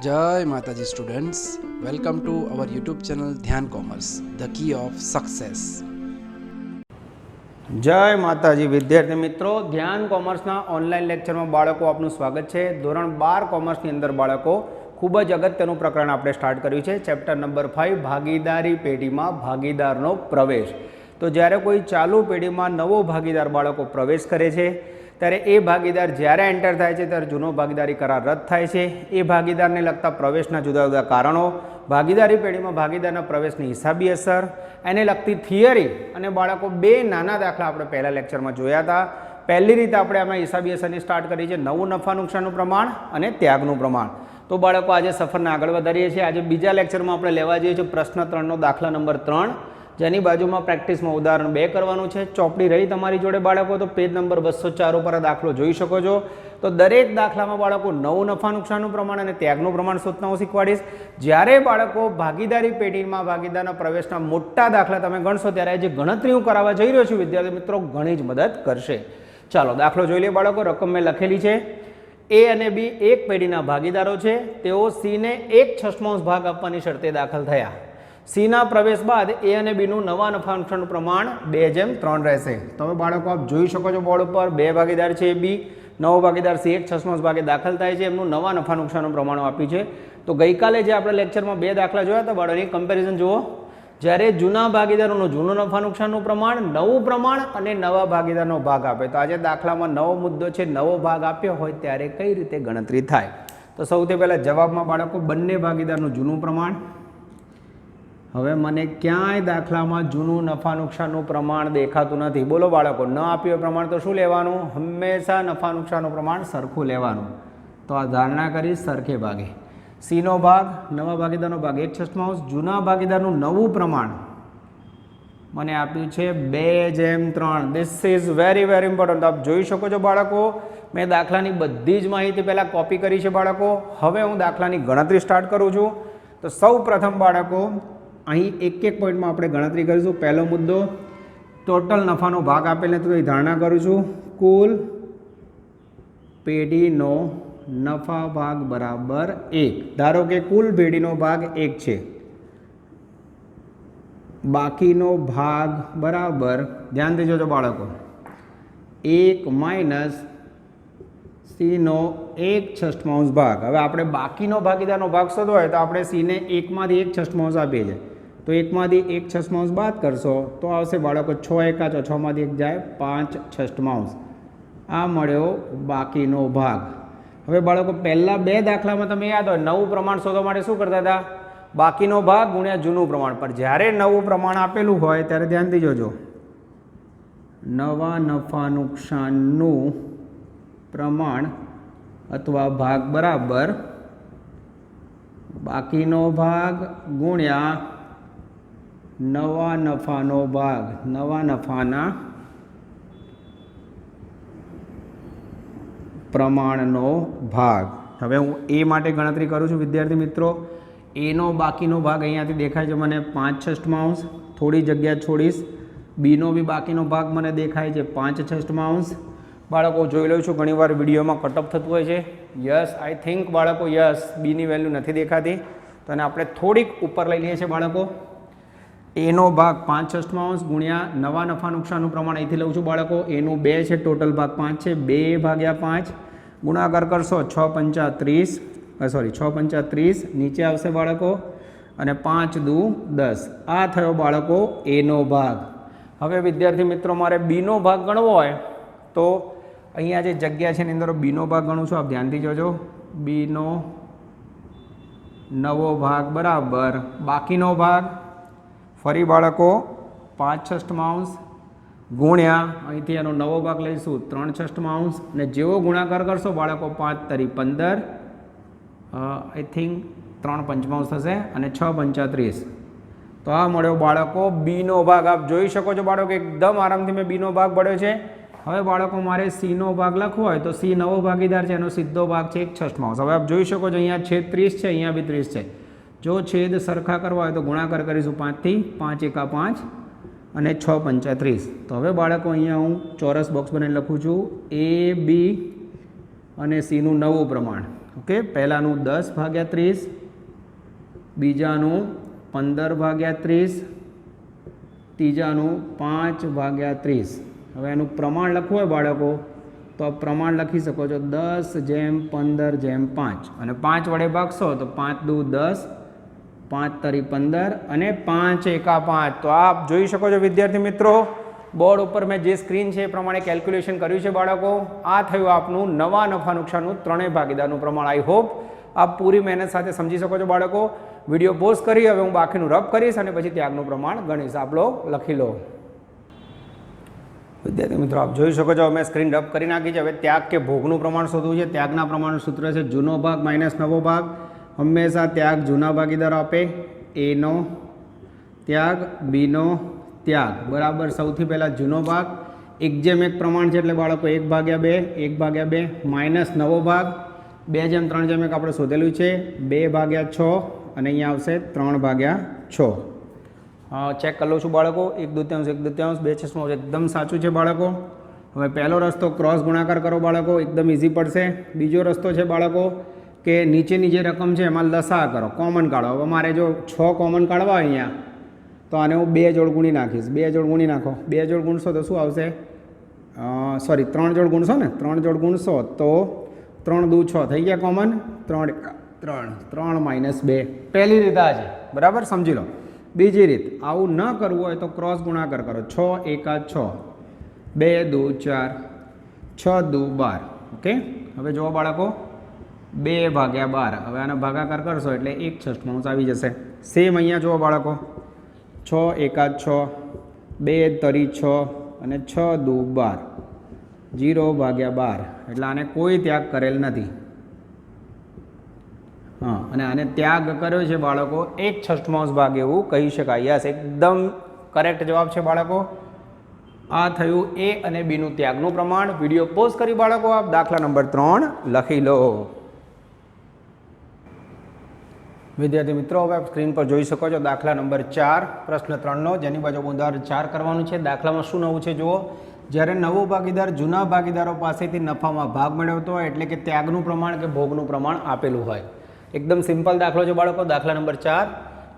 જય માતાજી students welcome to our YouTube channel Dhyan commerce the key of success જય માતાજી વિદ્યાર્થી મિત્રો ધ્યાન કોમર્સના ઓનલાઈન લેક્ચરમાં બાળકો આપનું સ્વાગત છે. ધોરણ બાર કોમર્સની અંદર બાળકો ખૂબ જ અગત્યનું પ્રકરણ આપણે સ્ટાર્ટ કર્યું છે. ચેપ્ટર નંબર ફાઇવ ભાગીદારી પેઢીમાં ભાગીદારનો પ્રવેશ. તો જ્યારે કોઈ ચાલુ પેઢીમાં નવો ભાગીદાર બાળકો પ્રવેશ કરે છે ત્યારે એ ભાગીદાર જ્યારે એન્ટર થાય છે ત્યારે જૂનો ભાગીદારી કરાર રદ થાય છે. એ ભાગીદારને લગતા પ્રવેશના જુદા જુદા કારણો, ભાગીદારી પેઢીમાં ભાગીદારના પ્રવેશની હિસાબી અસર, એને લગતી થિયરી અને બાળકો બે નાના દાખલા આપણે પહેલાં લેક્ચરમાં જોયા હતા. પહેલી રીતે આપણે આમાં હિસાબી અસરની સ્ટાર્ટ કરી છે, નવું નફા નુકસાનનું પ્રમાણ અને ત્યાગનું પ્રમાણ. તો બાળકો આજે સફરને આગળ વધારીએ છીએ. આજે બીજા લેક્ચરમાં આપણે લેવા જઈએ છીએ પ્રશ્ન ત્રણનો દાખલા નંબર ત્રણ. જેની બાજુમાં પ્રેક્ટિસમાં ઉદાહરણ બે કરવાનું છે. ચોપડી રહી તમારી જોડે બાળકો, તો પેજ નંબર બસો ચાર ઉપર દાખલો જોઈ શકો છો. તો દરેક દાખલામાં બાળકો નવું નફા નુકસાનનું પ્રમાણ અને ત્યાગનું પ્રમાણ સૂચનાઓ શીખવાડીશ. જ્યારે બાળકો ભાગીદારી પેઢીમાં ભાગીદારના પ્રવેશના મોટા દાખલા તમે ગણશો, ત્યારે જે ગણતરી હું કરાવવા જઈ રહ્યો છું, વિદ્યાર્થી મિત્રો, ઘણી જ મદદ કરશે. ચાલો, દાખલો જોઈ લઈએ બાળકો, રકમ મેં લખેલી છે. એ અને બી એક પેઢીના ભાગીદારો છે. તેઓ સીને એક છઠ્ઠાંશ ભાગ આપવાની શરતે દાખલ થયા. સીના પ્રવેશ બાદ એ અને બીનું નવા નુકસાનનું પ્રમાણ બે જેમ ત્રણ રહેશે. તમે બાળકો આપ જોઈ શકો છો બોર્ડ ઉપર બે ભાગીદાર છે બી નવો ભાગીદાર સી એક છસમાંશ ભાગે દાખલ થાય છે. એમનું નવા નફા નુકસાનનું પ્રમાણ આપ્યું છે. તો ગઈકાલે જે આપણે લેક્ચરમાં બે દાખલા જોયા હતા બાળકોની કમ્પેરિઝન જુઓ. જ્યારે જૂના ભાગીદારોનું જૂનું નફા નુકસાનનું પ્રમાણ, નવું પ્રમાણ અને નવા ભાગીદારનો ભાગ આપે. તો આજે દાખલામાં નવો મુદ્દો છે, નવો ભાગ આપ્યો હોય ત્યારે કઈ રીતે ગણતરી થાય? તો સૌથી પહેલાં જવાબમાં બાળકો બંને ભાગીદારનું જૂનું પ્રમાણ હવે મને ક્યાંય દાખલામાં જૂનું નફા નુકસાનનું પ્રમાણ દેખાતું નથી. બોલો બાળકો, ન આપ્યું પ્રમાણ તો શું લેવાનું? હંમેશા નફા નુકસાનનું પ્રમાણ સરખું લેવાનું. તો આ ધારણા કરી સરખે ભાગે. સીનો ભાગ, નવા ભાગીદારનો ભાગ. એક છઠ્ઠાંશ જૂના ભાગીદારનું નવું પ્રમાણ. મને આપ્યું છે બે જેમ ત્રણ. This is very very important આપ જોઈ શકો છો બાળકો, મેં દાખલાની બધી જ માહિતી પહેલાં કોપી કરી છે બાળકો. હવે હું દાખલાની ગણતરી સ્ટાર્ટ કરું છું. તો સૌ પ્રથમ બાળકો અહીં એક એક પોઈન્ટમાં આપણે ગણતરી કરીશું. પહેલો મુદ્દો, ટોટલ નફાનો ભાગ આપેલ તો એ ધારણા કરું છું. કુલ પેઢીનો નફા ભાગ બરાબર એક. ધારો કે કુલ પેઢીનો ભાગ એક છે. બાકીનો ભાગ બરાબર, ધ્યાન દેજો છો બાળકો, એક માઇનસ સીનો એક છઠ્ઠાંશ ભાગ. હવે આપણે બાકીનો ભાગીદારનો ભાગ શોધવો હોય તો આપણે સીને એકમાંથી એક છઠ્ઠાંશ આપીએ છીએ. તો એકમાંથી એક છસમાંશ બાદ કરશો તો આવશે બાળકો છ એકા તો છમાંથી એક જાય પાંચ છષ્ટમાંશ આ મળ્યો બાકીનો ભાગ. હવે બાળકો પહેલાં બે દાખલામાં તમે યાદ હોય, નવું પ્રમાણ શોધવા માટે શું કરતા હતા? બાકીનો ભાગ ગુણ્યા જૂનું પ્રમાણ. પર જ્યારે નવું પ્રમાણ આપેલું હોય ત્યારે ધ્યાનથી જોજો. નવા નફા નુકસાનનું પ્રમાણ અથવા ભાગ બરાબર બાકીનો ભાગ ગુણ્યા નવા નફાનો ભાગ, નવા નફાના પ્રમાણનો ભાગ. હવે હું એ માટે ગણતરી કરું છું, વિદ્યાર્થી મિત્રો. એનો બાકીનો ભાગ અહીંયાથી દેખાય છે મને પાંચ છઠ્ઠાંશ થોડી જગ્યા છોડીશ. બીનો બી બાકીનો ભાગ મને દેખાય છે પાંચ છઠ્ઠાંશ બાળકો, જોઈ લઉં છું, ઘણીવાર વિડીયોમાં કટઅપ થતું હોય છે. યસ આઈ થિંક બાળકો યસ બીની વેલ્યુ નથી દેખાતી. તો આપણે થોડીક ઉપર લઈ લઈએ છીએ બાળકો. એનો ભાગ પાંચ છઠ્ઠાંશ ગુણ્યા નવા નફા નુકસાનનું પ્રમાણ અહીંથી લઉં છું બાળકો. એનું બે છે, ટોટલ ભાગ પાંચ છે. બે ભાગ્યા પાંચ. ગુણાકાર કરશો, છ પંચા ત્રીસ. સોરી, છ પંચા ત્રીસ. નીચે આવશે બાળકો. અને પાંચ દુ દસ. આ થયો બાળકો એનો ભાગ. હવે વિદ્યાર્થી મિત્રો, મારે બીનો ભાગ ગણવો હોય તો અહીંયા જે જગ્યા છે એની અંદર બીનો ભાગ ગણું છું. આપ ધ્યાનથી જોજો. બીનો નવો ભાગ બરાબર. બાકીનો ભાગ ફરી બાળકો, પાંચ છઠ્ઠાંશ ગુણ્યા, અહીંથી એનો નવો ભાગ લઈશું, ત્રણ છઠ્ઠાંશ અને જેવો ગુણાકાર કરશો, બાળકો પાંચ, તરી પંદર આઈ થિંક ત્રણ પંચમાંશ થશે, અને છ પંચાત્રીસ તો આ મળ્યો બાળકો, બીનો ભાગ. આપ જોઈ શકો છો બાળકો, એકદમ આરામથી મેં બીનો ભાગ પડ્યો છે. હવે બાળકો, મારે સીનો ભાગ લખવો હોય, તો સી નવો ભાગીદાર છે, એનો સીધો ભાગ છે એક છઠ્ઠાંશ હવે આપ જોઈ શકો છો, અહીંયા છે ત્રીસ છે, અહીંયા બી ત્રીસ છે. જો છેદ સરખા કરવા હોય તો ગુણાકાર કરીશું પાંચથી પાંચ એકા પાંચ અને છ પંચાત્રીસ તો હવે બાળકો, અહીંયા હું ચોરસ બોક્સ બનાવીને લખું છું. એ બી અને સીનું નવું પ્રમાણ. ઓકે પહેલાંનું દસ ભાગ્યા ત્રીસ, બીજાનું પંદર ભાગ્યા ત્રીસ, ત્રીજાનું પાંચ ભાગ્યા ત્રીસ. હવે એનું પ્રમાણ લખવું હોય બાળકો, તો પ્રમાણ લખી શકો છો દસ જેમ પંદર જેમ પાંચ. અને પાંચ વડે ભાગશો તો પાંચ દુ દસ પાંચ તરી પંદર અને પાંચ એકા પાંચ. તો આપ જોઈ શકો છો, વિદ્યાર્થી મિત્રો, બોર્ડ ઉપર મેં જે સ્ક્રીન છે એ પ્રમાણે કેલ્ક્યુલેશન કર્યું છે બાળકો. આ થયું આપનું નવા નફા નુકસાનનું ત્રણેય ભાગીદારનું પ્રમાણ. આઈ હોપ આપ પૂરી મહેનત સાથે સમજી શકો છો બાળકો. વીડિયો પોઝ કરી, હવે હું બાકીનું રબ કરીશ અને પછી ત્યાગનું પ્રમાણ ગણીશ. આપ લો, લખી લો. વિદ્યાર્થી મિત્રો, આપ જોઈ શકો છો અમે સ્ક્રીન રબ કરી નાખી છે. હવે ત્યાગ કે ભોગનું પ્રમાણ શોધવું છે. ત્યાગના પ્રમાણનું સૂત્ર છે જૂનો ભાગ માઇનસ નવો ભાગ. હંમેશા ત્યાગ, જૂના ભાગીદારો આપે એનો ત્યાગ બીનો ત્યાગ. બરાબર? સૌથી પહેલાં જૂનો ભાગ, એક જેમ એક પ્રમાણ છે એટલે બાળકો એક ભાગ્યા બે, એક ભાગ્યા બે, માઇનસ નવો ભાગ. બે જેમ ત્રણ જેમ એક આપણે શોધેલું છે. બે ભાગ્યા છ, અને અહીંયા આવશે ત્રણ ભાગ્યા છ. ચેક કરી લઉં છું બાળકો. એક દુત્યાંશ, એક દૂત્યાંશ. બે છસમાં એકદમ સાચું છે બાળકો. હવે પહેલો રસ્તો ક્રોસ ગુણાકાર કરો બાળકો. એકદમ ઇઝી પડશે. બીજો રસ્તો છે બાળકો કે નીચેની જે રકમ છે એમાં લસા કરો કોમન કાઢો. હવે મારે જો છ કોમન કાઢવા હોય અહીંયા, તો આને હું બે જોડ ગુણી નાખીશ. બે જોડ ગુણી નાખો. બે જોડ ગુણશો તો શું આવશે? સોરી ત્રણ જોડ ગુણશો ને? ત્રણ જોડ ગુણશો તો ત્રણ દુ છ. થઈ ગયા કોમન ત્રણ ત્રણ ત્રણ માઇનસ બે. પહેલી રીત આ છે. બરાબર? સમજી લો. બીજી રીત, આવું ન કરવું હોય તો ક્રોસ ગુણાકાર કરો. છ, એકા છ. બે, દુ, ચાર. છ, દુ, બાર. ઓકે? હવે જુઓ બાળકો. બે ભાગ્યા બાર. હવે આને ભાગાકાર કરશો એટલે એક છઠ્ઠાંશ આવી જશે. સેમ અહીંયા જુઓ બાળકો. છ, એકાદ છ, બે તરી છ અને છ દુ બાર. જીરો ભાગ્યા બાર. એટલે આને કોઈ ત્યાગ કરેલ નથી. હા, અને આને ત્યાગ કર્યો છે બાળકો એક છઠ્ઠાંશ ભાગ એવું કહી શકાય. યસ, એકદમ કરેક્ટ જવાબ છે બાળકો. આ થયું એ અને બીનું ત્યાગનું પ્રમાણ. વીડિયો પોઝ કરી બાળકો આપ. દાખલા નંબર ત્રણ લખી લો. વિદ્યાર્થી મિત્રો, હવે આપ સ્ક્રીન પર જોઈ શકો છો દાખલા નંબર ચાર, પ્રશ્ન ત્રણનો, જેની બાજુ ઉદાહરણ ચાર કરવાનું છે. દાખલામાં શું નવું છે? જુઓ. જ્યારે નવો ભાગીદાર જૂના ભાગીદારો પાસેથી નફામાં ભાગ મેળવતો હોય, એટલે કે ત્યાગનું પ્રમાણ કે ભોગનું પ્રમાણ આપેલું હોય. એકદમ સિમ્પલ દાખલો છે બાળકો. દાખલા નંબર ચાર.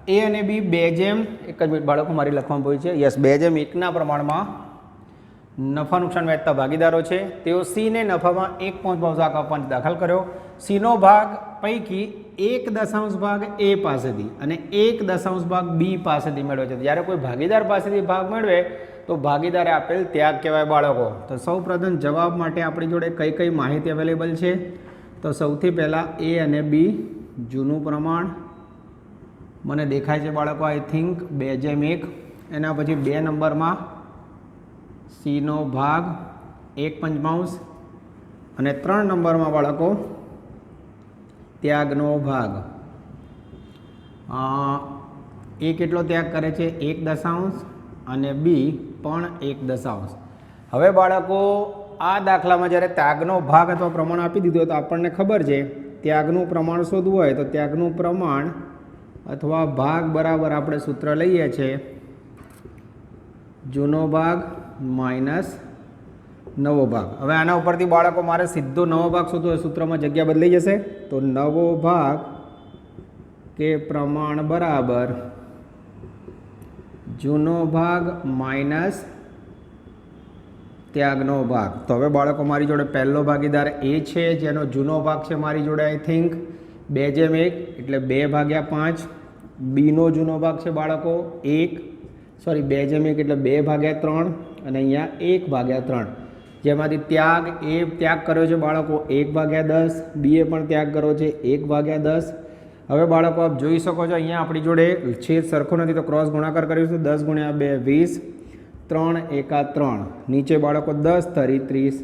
એ અને બી બે જેમ, એક જ મિનિટ બાળકો, મારી લખવામાં ભૂલ છે. યસ બે જેમ, એકના પ્રમાણમાં નફા નુકસાન વહેંચતા ભાગીદારો છે. તેઓ સીને નફામાં એક પોઈન્ટ ભાગ આપવાનો દાખલ કર્યો. સીનો ભાગ પૈકી એક દશાંશ ભાગ એ પાસેથી અને એક દશાંશ ભાગ બી પાસેથી મેળવે છે. જ્યારે કોઈ ભાગીદાર પાસેથી ભાગ મેળવે, તો ભાગીદારે આપેલ ત્યાગ કહેવાય બાળકો. તો સૌપ્રથમ જવાબ માટે આપણી જોડે કઈ કઈ માહિતી અવેલેબલ છે? તો સૌથી પહેલાં એ અને બી જૂનું પ્રમાણ મને દેખાય છે બાળકો. આઈ થિંક બે જેમ એક. એના પછી બે નંબરમાં સીનો ભાગ, એક પંચમાંશ અને ત્રણ નંબરમાં બાળકો ત્યાગનો ભાગ. એ કેટલો ત્યાગ કરે છે? એક દશાંશ અને બી પણ એક દશાંશ. હવે બાળકો, આ દાખલામાં જ્યારે ત્યાગનો ભાગ અથવા પ્રમાણ આપી દીધું તો આપણને ખબર છે, ત્યાગનું પ્રમાણ શોધવું હોય તો ત્યાગનું પ્રમાણ અથવા ભાગ બરાબર આપણે સૂત્ર લઈએ છીએ જૂનો ભાગ માઇનસ નવો ભાગ. હવે આના ઉપરથી બાળકો, મારે સીધો નવો ભાગ શોધવો હોય, સૂત્રમાં જગ્યા બદલાઈ જશે. તો નવો ભાગ કે પ્રમાણ બરાબર જૂનો ભાગ માઇનસ ત્યાગનો ભાગ. તો હવે બાળકો, મારી જોડે પહેલો ભાગીદાર એ છે, જેનો જૂનો ભાગ છે મારી જોડે આઈ થિંક બે જેમ એક, એટલે બે ભાગ્યા પાંચ. બીનો જૂનો ભાગ છે બાળકો, એક. સોરી બે જેમ એક, એટલે બે ભાગ્યા ત્રણ. અને અહીંયા એક ભાગ્યા ત્રણ. જેમાંથી ત્યાગ એ ત્યાગ કર્યો છે બાળકો, એક ભાગ્યા દસ બીએ પણ ત્યાગ કર્યો છે, એક ભાગ્યા દસ. હવે બાળકો આપ જોઈ શકો છો, અહીંયા આપણી જોડે છેદ સરખો નથી, તો ક્રોસ ગુણાકાર કરીશું દસ ગુણ્યા બે વીસ, ત્રણ એકા ત્રણ. નીચે બાળકો દસ તરી ત્રીસ.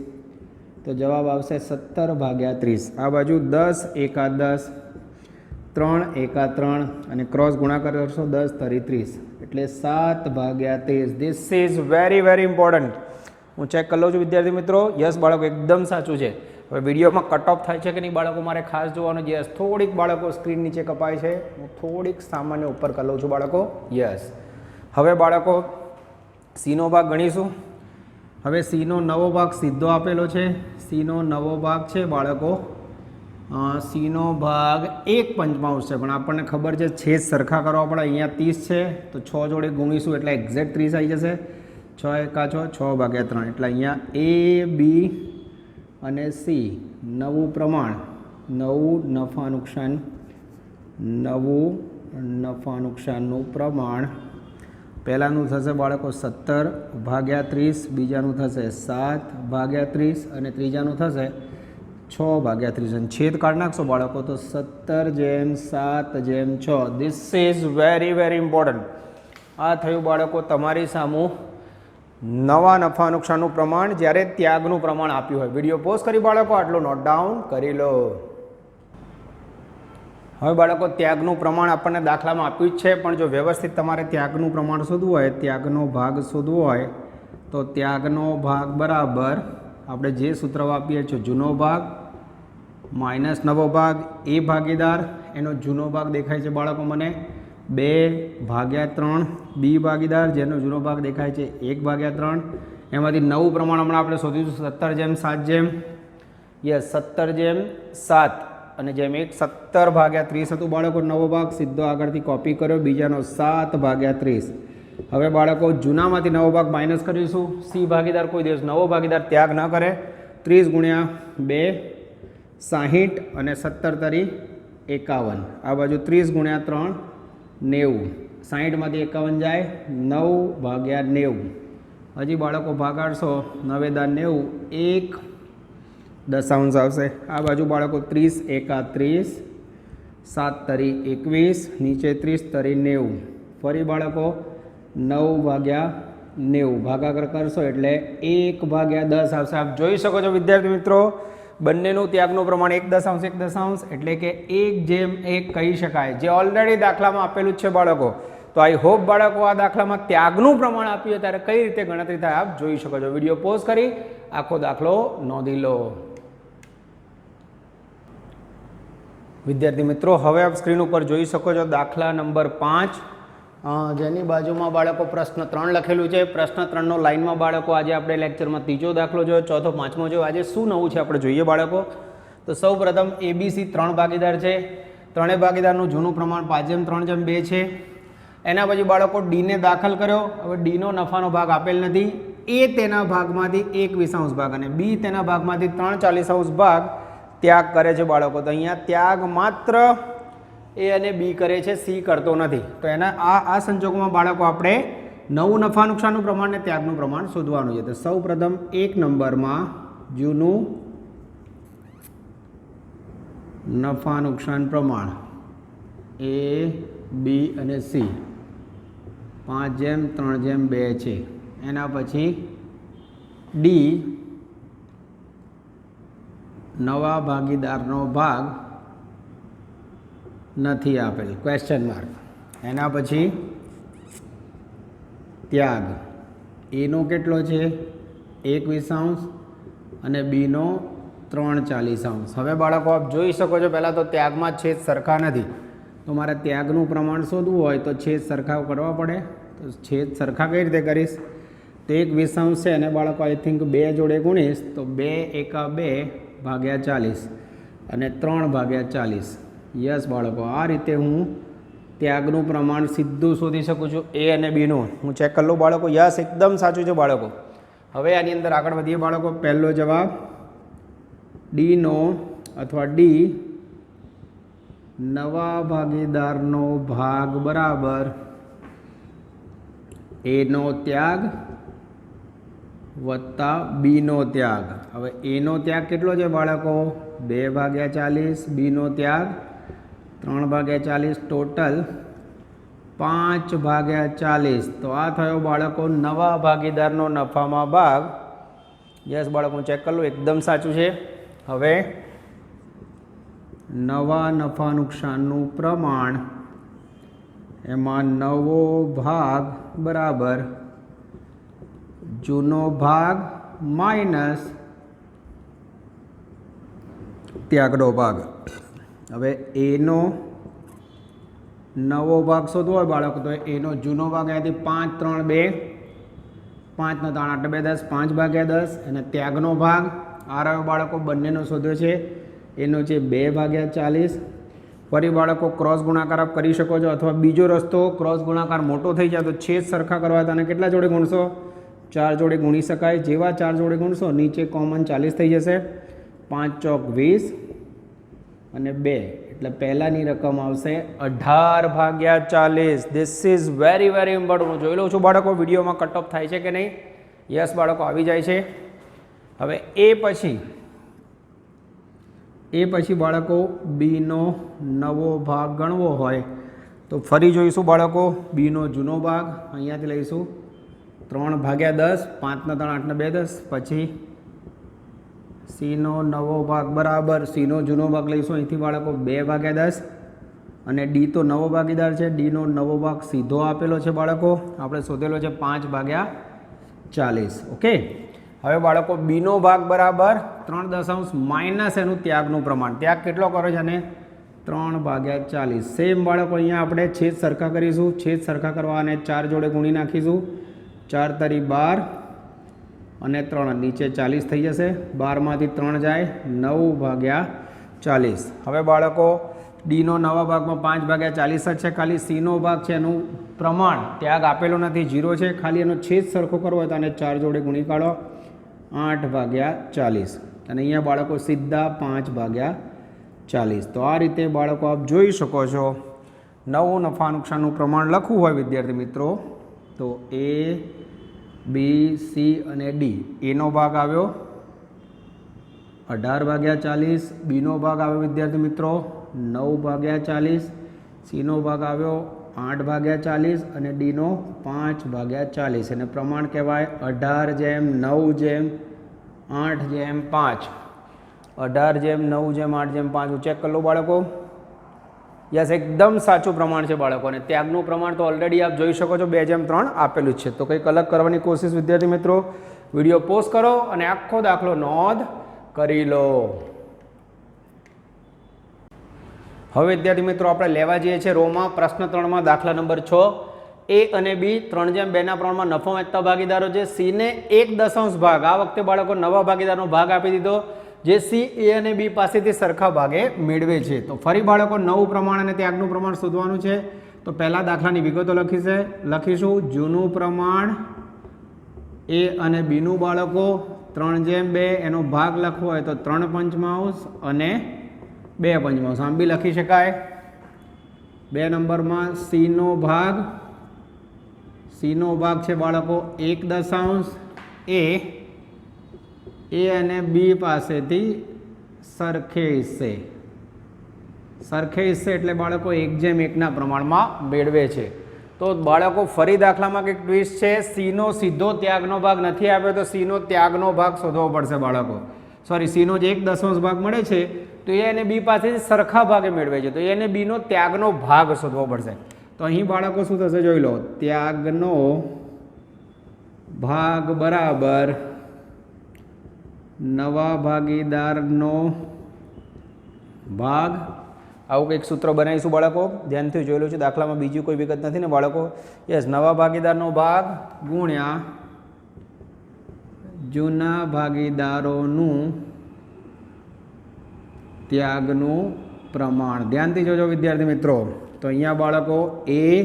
તો જવાબ આવશે સત્તર ભાગ્યા ત્રીસ. આ બાજુ દસ એકા દસ. ત્રણ એકા ત્રણ અને ક્રોસ ગુણાકાર કરશો દસ, તરી ત્રીસ. એટલે સાત ભાગ્યા ત્રીસ this is very very important હું ચેક કરી લઉં છું, વિદ્યાર્થી મિત્રો. યસ, બાળકો, એકદમ સાચું છે. હવે વિડીયોમાં કટ ઓફ થાય છે કે નહીં, બાળકો, મારે ખાસ જોવાનું યસ થોડીક બાળકો સ્ક્રીન નીચે કપાય છે. હું થોડીક સામાન્ય ઉપર કરી લઉં છું, બાળકો. યસ હવે બાળકો સીનો ભાગ ગણીશું. હવે સીનો નવો ભાગ સીધો આપેલો છે. સીનો નવો ભાગ છે, બાળકો. સીનો ભાગ એક પંચમાંશ છે. પણ આપણને ખબર છે છેદ સરખા કરવા પડે. અહીંયા ત્રીસ છે. તો છ જોડે ગુણીશું એટલે એક્ઝેક્ટ ત્રીસ આવી જશે. છ એકા છ છ ભાગ્યા ત્રણ. એટલે અહીંયા એ બી અને સી નવું પ્રમાણ, નવું નફા નુકસાન, નવું નફા નુકસાનનું પ્રમાણ. પહેલાંનું થશે બાળકો સત્તર ભાગ્યા ત્રીસ, બીજાનું થશે સાત ભાગ્યા ત્રીસ અને ત્રીજાનું થશે છ ભાગ્યા ત્રીસ અને છેદ કાઢી નાખશો બાળકો તો સત્તર જેમ સાત જેમ છ. This is very very important આ થયું બાળકો તમારી સામું નવા નફા નુકસાનનું પ્રમાણ જ્યારે ત્યાગનું પ્રમાણ આપ્યું હોય. વીડિયો પોઝ કરી બાળકો, આટલું નોટ ડાઉન કરી લો. હવે બાળકો ત્યાગનું પ્રમાણ આપણને દાખલામાં આપ્યું જ છે, પણ જો વ્યવસ્થિત તમારે ત્યાગનું પ્રમાણ શોધવું હોય, ત્યાગનો ભાગ શોધવો હોય, તો ત્યાગનો ભાગ બરાબર. આપણે જે સૂત્ર વાપરીએ છીએ જૂનો ભાગ માઇનસ નવો ભાગ, એ ભાગીદાર, એનો જૂનો ભાગ દેખાય છે બાળકો મને. બે ભાગ્યા ત્રણ, બી ભાગીદાર, જેનો જૂનો ભાગ દેખાય છે એક ભાગ્યા ત્રણ. એમાંથી નવું પ્રમાણ હમણાં આપણે શોધીશું સત્તર જેમ સાત જેમ. યસ, સત્તર જેમ સાત. અને જેમ એક, સત્તર ભાગ્યા ત્રીસ હતું બાળકો, નવો ભાગ સીધો આગળથી કોપી કર્યો, બીજાનો સાત ભાગ્યા ત્રીસ. હવે બાળકો, જૂનામાંથી નવો ભાગ માઇનસ કરીશું. સી ભાગીદાર કોઈ દિવસ નવો ભાગીદાર ત્યાગ ન કરે. ત્રીસ ગુણ્યા બે સાહીઠ અને સત્તર તરી એકાવન. આ બાજુ ત્રીસ ગુણ્યા ત્રણ, નેવું. સાહીઠમાંથી એકાવન જાય, નવ ભાગ્યા નેવું. હજી બાળકો ભાગાડશો નવેદા નેવું એક દશાંશ આવશે. આ બાજુ બાળકો ત્રીસ એકા ત્રીસ સાત તરી એકવીસ, નીચે ત્રીસ તરી નેવું. ફરી બાળકો નવ ભાગ્યા નેવું. ભાગાકાર કરશો એટલે એક ભાગ્યા દસ આવશે. આપ જોઈ શકો છો, વિદ્યાર્થી મિત્રો બંનેનું ત્યાગનું પ્રમાણ એક દશાંશ એક દશાંશ એટલે કે એક જેમ એક કહી શકાય, જે ઓલરેડી દાખલામાં આપેલું જ છે બાળકો. તો આઈ હોપ બાળકો આ દાખલામાં ત્યાગનું પ્રમાણ આપ્યું ત્યારે કઈ રીતે ગણતરી થાય આપ જોઈ શકો છો. વીડિયો પોઝ કરી, આખો દાખલો નોંધી લો. વિદ્યાર્થી મિત્રો, હવે આપ સ્ક્રીન ઉપર જોઈ શકો છો દાખલા નંબર પાંચ. જેની બાજુમાં બાળકો પ્રશ્ન ત્રણ લખેલું છે. પ્રશ્ન ત્રણનો લાઇનમાં બાળકો આજે આપણે લેક્ચરમાં ત્રીજો દાખલો જોયો, ચોથો, પાંચમો જોયો. આજે શું નવું છે આપણે જોઈએ બાળકો? તો સૌ પ્રથમ એબીસી ત્રણ ભાગીદાર છે. ત્રણેય ભાગીદારનું જૂનું પ્રમાણ પાંચ જેમ ત્રણ જેમ બે છે. એના પછી બાળકો ડીને દાખલ કર્યો. હવે ડીનો નફાનો ભાગ આપેલ નથી. એ તેના ભાગમાંથી એક વિસાંશ ભાગ અને બી તેના ભાગમાંથી ત્રણ ચાલીસાંશ ભાગ ત્યાગ કરે છે બાળકો. તો અહીંયા ત્યાગ માત્ર એ અને બી કરે છે સી કરતો નથી. તો એના આ આ સંજોગોમાં બાળકો આપણે નવું નફા નુકસાનનું પ્રમાણ ને ત્યાગનું પ્રમાણ શોધવાનું છે. તો સૌ પ્રથમ એક નંબરમાં જૂનું નફા નુકસાન પ્રમાણ એ બી અને સી પાંચ જેમ, ત્રણ જેમ, બે છે. એના પછી ડી નવા ભાગીદારનો ભાગ નથી આપેલ. ક્વેશ્ચન માર્ક એના પછી ત્યાગ. એનો કેટલો છે? એક વિસાંશ અને બીનો ત્રણ ચાલીસાંશ હવે બાળકો, આપ જોઈ શકો છો, પહેલાં તો ત્યાગમાં છેદ સરખા નથી. તો મારે ત્યાગનું પ્રમાણ શોધવું હોય તો છેદ સરખા કરવા પડે. તો છેદ સરખા કઈ રીતે કરીશ? તો એક વિષાંશ છે અને બાળકો આઈ થિંક બે જોડે ગુણીશ, તો બે એકા બે ભાગ્યા ચાલીસ અને ત્રણ ભાગ્યા ચાલીસ. યસ બાળકો, આ રીતે હું ત્યાગનું પ્રમાણ સીધું શોધી શકું છું, એ અને બીનું. હું ચેક કરી લઉં બાળકો, યસ, એકદમ સાચું છે બાળકો. હવે આની અંદર આગળ વધીએ બાળકો, પહેલો જવાબ ડીનો અથવા ડી નવા ભાગીદારનો ભાગ બરાબર. એનો ત્યાગ વત્તા બીનો ત્યાગ. હવે એનો ત્યાગ કેટલો છે બાળકો? બે ભાગ્યા ચાલીસ. બીનો ત્યાગ ત્રણ ભાગ્યા ચાલીસ ટોટલ પાંચ ભાગ્યા ચાલીસ. તો આ થયો બાળકો નવા ભાગીદારનો નફામાં ભાગ. યસ બાળકો ચેક કરી એકદમ સાચું છે. હવે નવા નફા નુકસાનનું પ્રમાણ. એમાં નવો ભાગ બરાબર. જૂનો ભાગ માઇનસ. ત્યાગનો ભાગ. હવે એનો નવો ભાગ શોધવો હોય બાળકો, તો એનો જૂનો ભાગ અહીંયાથી પાંચ, ત્રણ, બે. પાંચનો ત્રણ આઠ, બે, દસ. પાંચ ભાગ્યા દસ અને ત્યાગનો ભાગ. આ રહ્યો બાળકો, બંનેનો શોધ્યો છે. એનો છે બે ભાગ્યા ચાલીસ. ફરી બાળકો ક્રોસ ગુણાકાર આપ કરી શકો છો. અથવા બીજો રસ્તો ક્રોસ ગુણાકાર મોટો થઈ જાય તો છેદ સરખા કરવા. તને કેટલા જોડે ગુણશો? ચાર જોડે ગુણી શકાય. જેવા ચાર જોડે ગુણશો, નીચે કોમન ચાલીસ થઈ જશે. પાંચ ચોક વીસ. અને બે, એટલે પહેલાંની રકમ આવશે અઢાર ભાગ્યા ચાલીસ. This is very very important હું જોઈ લઉં છું બાળકો, વિડીયોમાં કટ ઓફ થાય છે કે નહીં? યસ બાળકો, આવી જાય છે. હવે એ પછી એ પછી બાળકો બીનો નવો ભાગ ગણવો હોય, તો ફરી જોઈશું બાળકો બીનો જૂનો ભાગ. અહીંયાથી લઈશું. ત્રણ ભાગ્યા દસ પાંચના ત્રણ આઠને બે દસ. પછી સીનો નવો ભાગ, બરાબર, સીનો જૂનો ભાગ લઈશું. અહીંથી બાળકો બે ભાગ્યા દસ અને ડી તો નવો ભાગીદાર છે. ડીનો નવો ભાગ સીધો આપેલો છે બાળકો. આપણે શોધેલો છે પાંચ ભાગ્યા ચાલીસ. ઓકે? હવે બાળકો, બીનો ભાગ બરાબર ત્રણ દશાંશ માઇનસ એનું ત્યાગનું પ્રમાણ. ત્યાગ કેટલો કરો છે અને ત્રણ ભાગ્યા ચાલીસ. સેમ બાળકો, અહીંયા આપણે છેદ સરખા કરીશું. છેદ સરખા કરવા અને ચાર જોડે ગુણી નાખીશું. ચાર તરી બાર અને ત્રણ નીચે ચાલીસ થઈ જશે. બારમાંથી ત્રણ જાય, નવ ભાગ્યા ચાલીસ. હવે બાળકો, ડીનો નવા ભાગમાં પાંચ ભાગ્યા ચાલીસ જ છે. ખાલી સીનો ભાગ છે, એનું પ્રમાણ ત્યાગ આપેલો નથી, ઝીરો છે. ખાલી એનો છેદ સરખો કરવો હોય તો આને ચાર જોડે ગુણી કાઢો. આઠ ભાગ્યા ચાલીસ. અને અહીંયા બાળકો સીધા પાંચ ભાગ્યા ચાલીસ. તો આ રીતે બાળકો આપ જોઈ શકો છો. નવું નફા નુકસાનનું પ્રમાણ લખવું હોય વિદ્યાર્થી મિત્રો, તો એ બી સી અને ડી એનો ભાગ આવ્યો. અઢાર ભાગ્યા ચાલીસ. બીનો ભાગ આવ્યો, વિદ્યાર્થી મિત્રો. નવ ભાગ્યા ચાલીસ. સીનો ભાગ આવ્યો, આઠ ભાગ્યા ચાલીસ અને ડીનો પાંચ ભાગ્યા ચાલીસ. અને પ્રમાણ કહેવાય અઢાર જેમ નવ જેમ આઠ જેમ પાંચ. અઢાર જેમ નવ જેમ આઠ જેમ પાંચ. ચેક કરી બાળકો. યસ, એકદમ સાચું પ્રમાણ છે બાળકોને. ત્યાગનું પ્રમાણ તો ઓલરેડી આપ જોઈ શકો છો, બે જેમ ત્રણ આપેલું છે. તો કંઈક અલગ કરવાની કોશિશ, વિદ્યાર્થી મિત્રો, વીડિયો પોસ્ટ કરો અને આખો દાખલો નોંધ કરી લો. હવે વિદ્યાર્થી મિત્રો, આપણે લેવા જઈએ છીએ રોમાં પ્રશ્ન ત્રણમાં, દાખલા નંબર છ. એ અને બી ત્રણ જેમ, બેના પ્રમાણમાં નફો વહેતા ભાગીદારો છે. સીને એક દશાંશ ભાગ. આ વખતે બાળકો નવા ભાગીદારનો ભાગ આપી દીધો. જે સી એ અને બી પાસેથી સરખા ભાગે મેળવે છે. તો ફરી બાળકો, નવું પ્રમાણ અને ત્યાગનું પ્રમાણ શોધવાનું છે. તો પહેલા દાખલાની વિગતો લખીશે. લખીશું. જૂનું પ્રમાણ એ અને બીનું બાળકો, ત્રણ જેમ બે, એનો ભાગ લખવો હોય તો ત્રણ પંચમાંશ અને બે પંચમાંશ. આમ બી લખી શકાય. બે નંબરમાં સીનો ભાગ. સીનો ભાગ છે બાળકો, એક દશાંશ. એ એ અને બી પાસેથી સરખે હિસ્સે સરખે હિસ્સે એટલે બાળકો એક જેમ એકના પ્રમાણમાં મેળવે છે. તો બાળકો ફરી દાખલામાં કંઈક ટ્વિસ્ટ છે, સીનો સીધો ત્યાગનો ભાગ નથી આપ્યો તો સીનો ત્યાગનો ભાગ શોધવો પડશે બાળકો. સોરી સીનો જે એક દશાંશ ભાગ મળે છે, તો એ અને બી પાસેથી સરખા ભાગે મેળવે છે, તો એ અને બીનો ત્યાગનો ભાગ શોધવો પડશે. તો અહીં બાળકો શું થશે જોઈ લો, ત્યાગનો ભાગ બરાબર નવા ભાગીદારનો ભાગ. આવું કંઈક સૂત્ર બનાવીશું બાળકો. ધ્યાનથી જોયેલું છે, દાખલામાં બીજી કોઈ વિગત નથી ને બાળકો. યસ નવા ભાગીદારનો ભાગ ગુણ્યા જૂના ભાગીદારોનું ત્યાગનું પ્રમાણ. ધ્યાનથી જોજો વિદ્યાર્થી મિત્રો. તો અહીંયા બાળકો, એ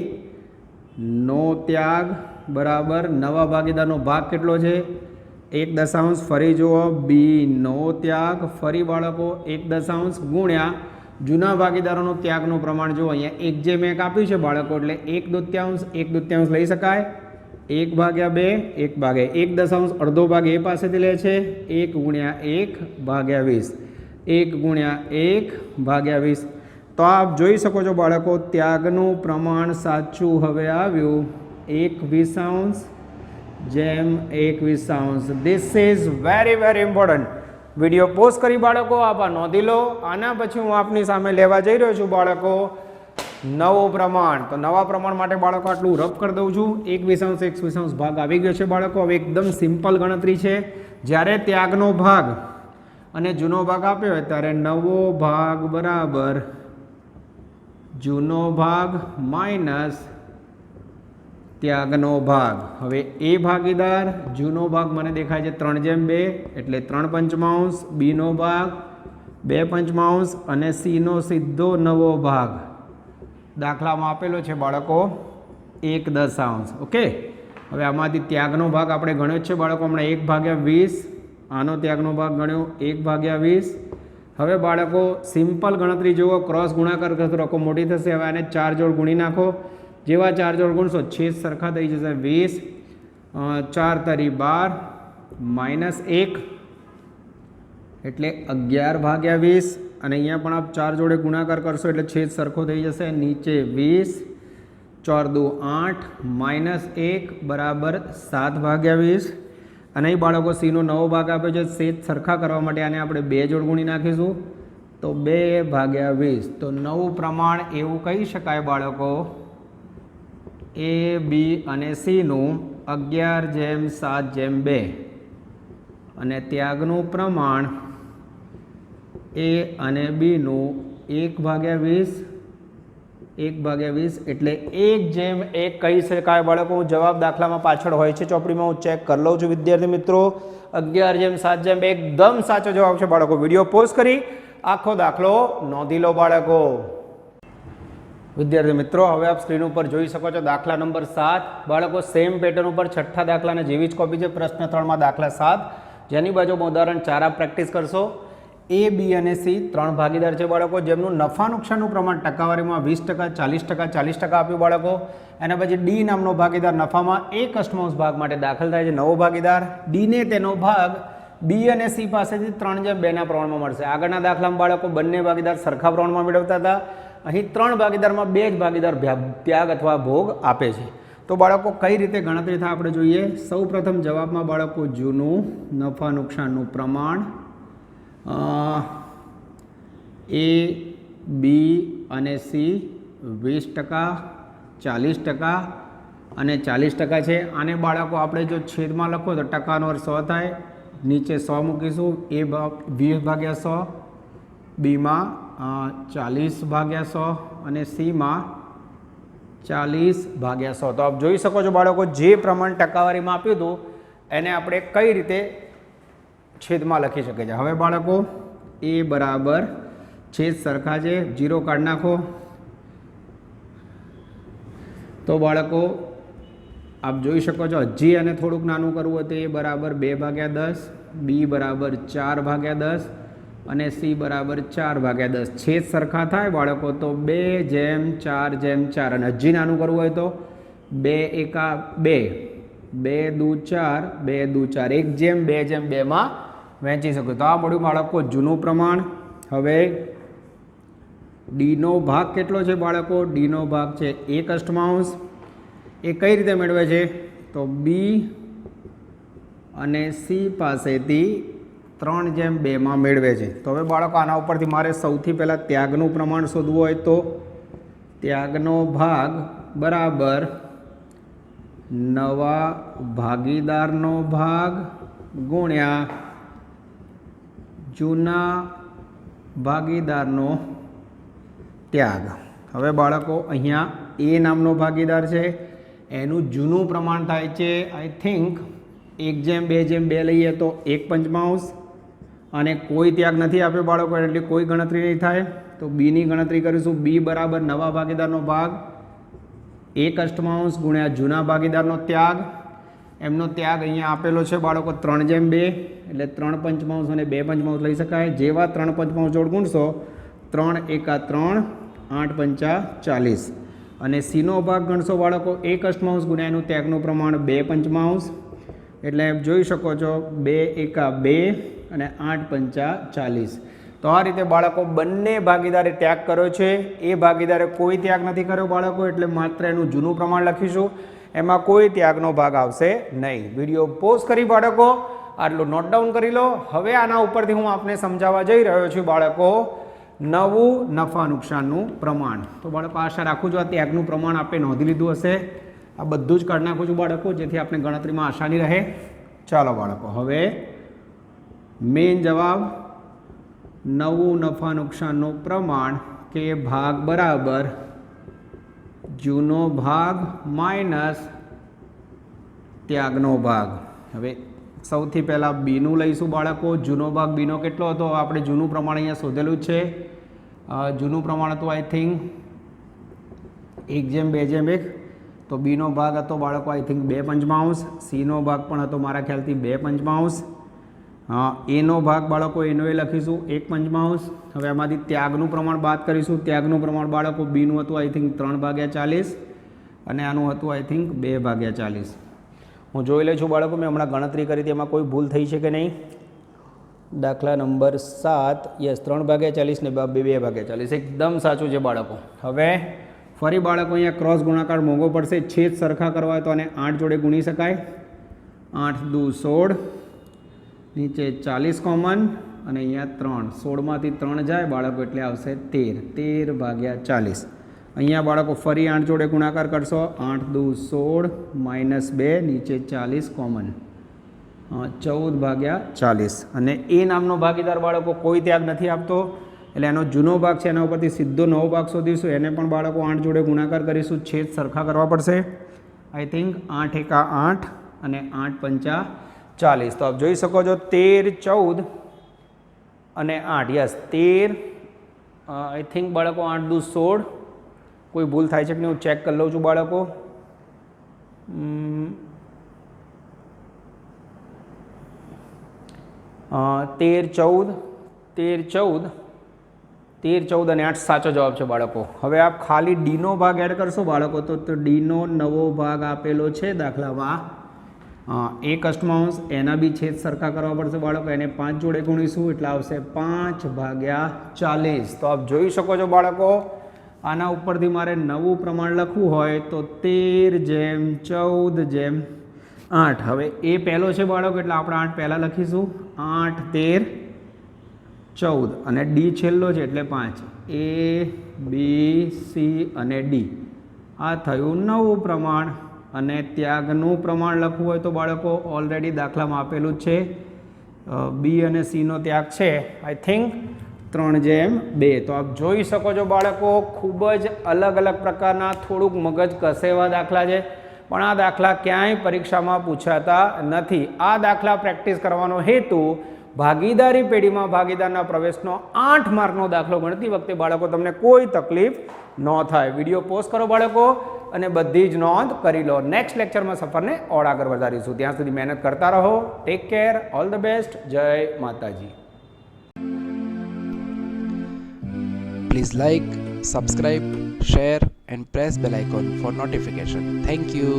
નો ત્યાગ બરાબર નવા ભાગીદારનો ભાગ કેટલો છે? એક દશાંશ ફરી જુઓ. બી, નો ત્યાગ. ફરી બાળકો, એક દશાંશ ગુણ્યા. જૂના ભાગીદારોનો ત્યાગનું પ્રમાણ જુઓ. અહીંયા એક જે મેં આપ્યું છે બાળકો, એટલે એક દૃત્યાંશ એક દૃત્યાંશ લઈ શકાય. એક ભાગ્યા બે, એક ભાગ્યા એક દશાંશ. અડધો ભાગ એ પાસેથી લે છે. એક ગુણ્યા એક ભાગ્યા વીસ. એક ગુણ્યા એક ભાગ્યા વીસ. તો આપ જોઈ શકો છો બાળકો, ત્યાગનું પ્રમાણ સાચું હવે આવ્યું. એક વીસાંશ જેમ એક વીસાંશ this is very very important video post કરી બાળકો, આપ નોંધી લો. આના પછી હું આપની સામે લેવા જઈ રહ્યો છું બાળકો. નવો પ્રમાણ. તો નવા પ્રમાણ માટે બાળકો આટલું રફ કરી દઉં છું. એક વિષાંશ એક વિષાંશ ભાગ આવી ગયો છે બાળકો. હવે એકદમ સિમ્પલ ગણતરી છે. જ્યારે ત્યાગનો ભાગ અને જૂનો ભાગ આપ્યો હોય, ત્યારે નવો ભાગ બરાબર જૂનો ભાગ માઇનસ ત્યાગનો ભાગ. હવે એ ભાગીદાર, જૂનો ભાગ મને દેખાય છે ત્રણ જેમ બે, એટલે ત્રણ પંચમાંશ, બીનો ભાગ, બે પંચમાંશ અને સીનો સીધો નવો ભાગ. દાખલામાં આપેલો છે બાળકો એક દશાંશ. ઓકે? હવે આમાંથી ત્યાગનો ભાગ આપણે ગણ્યો છે બાળકો, હમણાં એક ભાગ્યા વીસ, આનો ત્યાગનો ભાગ ગણ્યો, એક ભાગ્યા વીસ. હવે બાળકો, સિમ્પલ ગણતરી જુઓ, ક્રોસ ગુણાકાર કરશો રકમ મોટી થશે, હવે આને ચાર જોડ ગુણી નાખો. જેવા ચાર જોડ ગુણશો છેદ સરખા થઈ જશે વીસ ચાર તરી બાર, માઇનસ એક, એટલે અગિયાર ભાગ્યા વીસ, અને અહીંયા પણ આપ ચાર જોડે ગુણાકાર કરશો એટલે છેદ સરખો થઈ જશે, નીચે વીસ, ચોર દુ આઠ, માઇનસ એક, બરાબર સાત ભાગ્યા વીસ, અને અહીં બાળકો સીનો નવો ભાગ આપ્યો છે, છેદ સરખા કરવા માટે આને આપણે બે જોડ ગુણી નાખીશું, તો બે ભાગ્યા વીસ, તો નવું પ્રમાણ એવું કહી શકાય બાળકો. એ બી અને સીનું અગિયાર જેમ સાત જેમ બે. અને ત્યાગનું પ્રમાણ એ અને બીનું એક ભાગ્યા વીસ. એક ભાગ્યા વીસ એટલે એક જેમ એક કહી શકાય. બાળકો, હું જવાબ દાખલામાં પાછળ હોય છે, ચોપડીમાં હું ચેક કરી લઉં છું. વિદ્યાર્થી મિત્રો, અગિયાર જેમ સાત જેમ એકદમ સાચો જવાબ છે બાળકો. વીડિયો પોઝ કરી, આખો દાખલો નોંધી લો બાળકો. વિદ્યાર્થી મિત્રો, હવે આપ સ્ક્રીન ઉપર જોઈ શકો છો દાખલા નંબર સાત. બાળકો સેમ પેટર્ન ઉપર છઠ્ઠા દાખલાને જેવી જ કોપી છે. પ્રશ્ન ત્રણમાં દાખલા સાત. જેની બાજુમાં ઉદાહરણ ચાર આપ પ્રેક્ટિસ કરશો. એ બી અને સી ત્રણ ભાગીદાર છે બાળકો. જેમનું નફા નુકસાનનું પ્રમાણ ટકાવારીમાં વીસ ટકા, ચાલીસ ટકા ચાલીસ ટકા આપ્યું બાળકો. એના પછી ડી નામનો ભાગીદાર નફામાં એક અષ્ટમાંશ ભાગ માટે દાખલ થાય છે. નવો ભાગીદાર. ડીને તેનો ભાગ બી અને સી પાસેથી ત્રણ જેમ બેના પ્રમાણમાં મળશે. આગળના દાખલામાં બાળકો બંને ભાગીદાર સરખા પ્રમાણમાં મેળવતા હતા. અહીં ત્રણ ભાગીદારમાં બે જ ભાગીદાર ત્યાગ અથવા ભોગ આપે છે. તો બાળકો, કઈ રીતે ગણતરી થાય આપણે જોઈએ? સૌ પ્રથમ જવાબમાં બાળકો, જૂનું નફા નુકસાનનું પ્રમાણ એ, બી અને સી વીસ ટકા, ચાલીસ ટકા અને ચાલીસ ટકા છે. આને બાળકો, આપણે જો છેદમાં લખો તો ટકાનો અર્થ સો થાય. નીચે સો મૂકીશું. એ ભાગ વીસ ભાગ્યા સો. બીમાં ચાલીસ ભાગ્યા સો અને સીમાં ચાલીસ ભાગ્યા સો. તો આપ જોઈ શકો છો બાળકો, જે પ્રમાણ ટકાવારીમાં આપ્યું હતું, એને આપણે કઈ રીતે છેદમાં લખી શકે છે હવે બાળકો, એ બરાબર છેદ સરખા છે જીરો કાઢી નાખો. તો બાળકો, આપ જોઈ શકો છો હજી અને થોડુંક નાનું કરવું હોય તો એ બરાબર બે ભાગ્યા દસ, બી બરાબર ચાર ભાગ્યા દસ અને સી બરાબર ચાર ભાગ્યા દસ. છેદ સરખા થાય, બાળકો, તો બે જેમ ચાર જેમ ચાર. અને હજી નાનું કરવું હોય તો બે એકા બે. બે દુ ચાર, બે દુ ચાર. એક જેમ, બે જેમ બેમાં વહેંચી શકો. તો આ મળ્યું બાળકો જૂનું પ્રમાણ. હવે ડીનો ભાગ કેટલો છે બાળકો? ડીનો ભાગ છે એક અષ્ટમાંશ. એ કઈ રીતે મેળવે છે? તો બી અને સી પાસેથી ત્રણ જેમ બેમાં મેળવે છે. તો હવે બાળકો, આના ઉપરથી મારે સૌથી પહેલાં ત્યાગનું પ્રમાણ શોધવું હોય તો ત્યાગનો ભાગ બરાબર નવા ભાગીદારનો ભાગ ગુણ્યા જૂના ભાગીદારનો ત્યાગ. હવે બાળકો, અહીંયા એ નામનો ભાગીદાર છે. એનું જૂનું પ્રમાણ થાય છે આઈ થિંક એક જેમ, બે જેમ, બે લઈએ તો એક પંચમાંશ. અને કોઈ ત્યાગ નથી આપ્યો બાળકો એટલે કોઈ ગણતરી નહીં થાય. તો બીની ગણતરી કરીશું. બી બરાબર નવા ભાગીદારનો ભાગ. એક અષ્ટમાંશ ગુણ્યા જૂના ભાગીદારનો ત્યાગ. એમનો ત્યાગ અહીંયા આપેલો છે બાળકો ત્રણ જેમ બે, એટલે ત્રણ પંચમાંશ અને બે પંચમાંશ લઈ શકાય. જેવા ત્રણ પંચમાંશ જોડ ગુણશો, ત્રણ એકા ત્રણ, આઠ પંચા ચાલીસ. અને સીનો ભાગ ગણશો બાળકો એક અષ્ટમાંશ ગુણ્યા એનું ત્યાગનું પ્રમાણ બે પંચમાંશ એટલે જોઈ શકો છો, બે એકા બે અને આઠ પંચા ચાલીસ. તો આ રીતે બાળકો બંને ભાગીદારે ત્યાગ કર્યો છે. એ ભાગીદારે કોઈ ત્યાગ નથી કર્યો બાળકો, એટલે માત્ર એનું જૂનું પ્રમાણ લખીશું. એમાં કોઈ ત્યાગનો ભાગ આવશે નહીં. વીડિયો પોઝ કરી બાળકો, આટલું નોટ ડાઉન કરી લો. હવે આના ઉપરથી હું આપને સમજાવવા જઈ રહ્યો છું બાળકો, નવું નફા નુકસાનનું પ્રમાણ. તો બાળકો, આશા રાખું છું આ ત્યાગનું પ્રમાણ આપણે નોંધી લીધું હશે. આ બધું જ કાઢી નાખું છું બાળકો, જેથી આપણે ગણતરીમાં આસાની રહે. ચાલો બાળકો, હવે મેઇન જવાબ, નવું નફા નુકસાનનું પ્રમાણ કે ભાગ બરાબર. જૂનો ભાગ માઇનસ ત્યાગનો ભાગ. હવે સૌથી પહેલાં બીનું લઈશું બાળકો. જૂનો ભાગ બીનો કેટલો હતો? આપણે જૂનું પ્રમાણ અહીંયા શોધેલું છે. જૂનું પ્રમાણ હતું આઈ થિંક એક જેમ, બે જેમ, એક. તો બીનો ભાગ હતો બાળકો આઈ થિંક બે પંચમાંશ. સીનો ભાગ પણ હતો, મારા ખ્યાલથી બે પંચમાંશ. એનો ભાગ બાળકો એનો એ લખીશું. એક પંચમાંશ. હવે આમાંથી ત્યાગનું પ્રમાણ બાદ કરીશું. ત્યાગનું પ્રમાણ બાળકો બીનું હતું આઈ થિંક ત્રણ ભાગ્યા ચાલીસ. અને આનું હતું આઈ થિંક બે ભાગ્યા ચાલીસ. હું જોઈ લઉં છું બાળકો, મેં હમણાં ગણતરી કરી હતી. એમાં કોઈ ભૂલ થઈ છે કે નહીં? દાખલા નંબર સાત. યસ ત્રણ ભાગ્યા ચાલીસ ને બે બે ભાગ્યા ચાલીસ. એકદમ સાચું છે બાળકો. હવે ફરી બાળકો અહીંયા ક્રોસ ગુણાકાર મોંઘો પડશે. છેદ સરખા કરવા હોય તો આને આઠ જોડે ગુણી શકાય. આઠ દુ સોળ. નીચે ચાલીસ કોમન અને અહીંયા ત્રણ. સોળમાંથી ત્રણ જાય, બાળકો એટલે આવશે તેર. તેર ભાગ્યા ચાલીસ. અહીંયા બાળકો ફરી આઠ જોડે ગુણાકાર કરશો. આઠ, દુ, સોળ, માઇનસ બે, નીચે ચાલીસ કોમન. ચૌદ ભાગ્યા ચાલીસ. અને એ નામનો ભાગીદાર બાળકો કોઈ ત્યાગ નથી આપતો. એટલે એનો જૂનો ભાગ છે, એના ઉપરથી સીધો નવો ભાગ શોધીશું. એને પણ બાળકો આઠ જોડે ગુણાકાર કરીશું. છેદ સરખા કરવા પડશે. આઈ થિંક આઠ એકા આઠ અને આઠ પંચા ચાલીસ. તો આપ જોઈ શકો છો તેર, ચૌદ અને આઠ. યસ, તેર આઈ થિંક બાળકો આઠ દુ સોળ. કોઈ ભૂલ થાય છે કે હું ચેક કરી લઉં છું બાળકો. તેર, ચૌદ તેર ચૌદ તેર, ચૌદ અને આઠ સાચો જવાબ છે બાળકો. હવે આપ ખાલી ડીનો ભાગ એડ કરશો બાળકો તો ડીનો નવો ભાગ આપેલો છે દાખલામાં. એક અષ્ટમાંશ એના બી છેદ સરખા કરવા પડશે બાળકો. એને પાંચ જોડે ગુણીશું, એટલે આવશે પાંચ ભાગ્યા ચાલીસ. તો આપ જોઈ શકો છો બાળકો, આના ઉપરથી મારે નવું પ્રમાણ લખવું હોય તો તેર જેમ ચૌદ જેમ આઠ. હવે એ પહેલો છે બાળકો, એટલે આપણે આઠ પહેલાં લખીશું. આઠ, તેર, ચૌદ. અને ડી છેલ્લો છે, એટલે પાંચ. એ બી સી અને ડી આ થયું નવું પ્રમાણ. અને ત્યાગનું પ્રમાણ લખવું હોય તો બાળકો ઓલરેડી દાખલામાં આપેલું જ છે. બી અને સીનો ત્યાગ છે. આઈ થિંક ત્રણ જેમ બે. તો આપ જોઈ શકો છો બાળકો, ખૂબ જ અલગ અલગ પ્રકારના થોડુંક મગજ કસેવા દાખલા છે, પણ આ દાખલા ક્યાંય પરીક્ષામાં પૂછાતા નથી. આ દાખલા પ્રેક્ટિસ કરવાનો હેતુ ભાગીદારી પેઢીમાં ભાગીદારના પ્રવેશનો આઠ માર્કનો દાખલો ગણતી વખતે બાળકો તમને કોઈ તકલીફ ન થાય. વીડિયો પોસ્ટ કરો બાળકો અને બધી જ નોંધ કરી લો. નેક્સ્ટ લેક્ચરમાં સફરને ઓળ આગળ વધારીશું. ત્યાં સુધી મહેનત કરતા રહો. Take care all the best જય માતાજી. Please like, subscribe, share and press bell icon for notification. Thank you.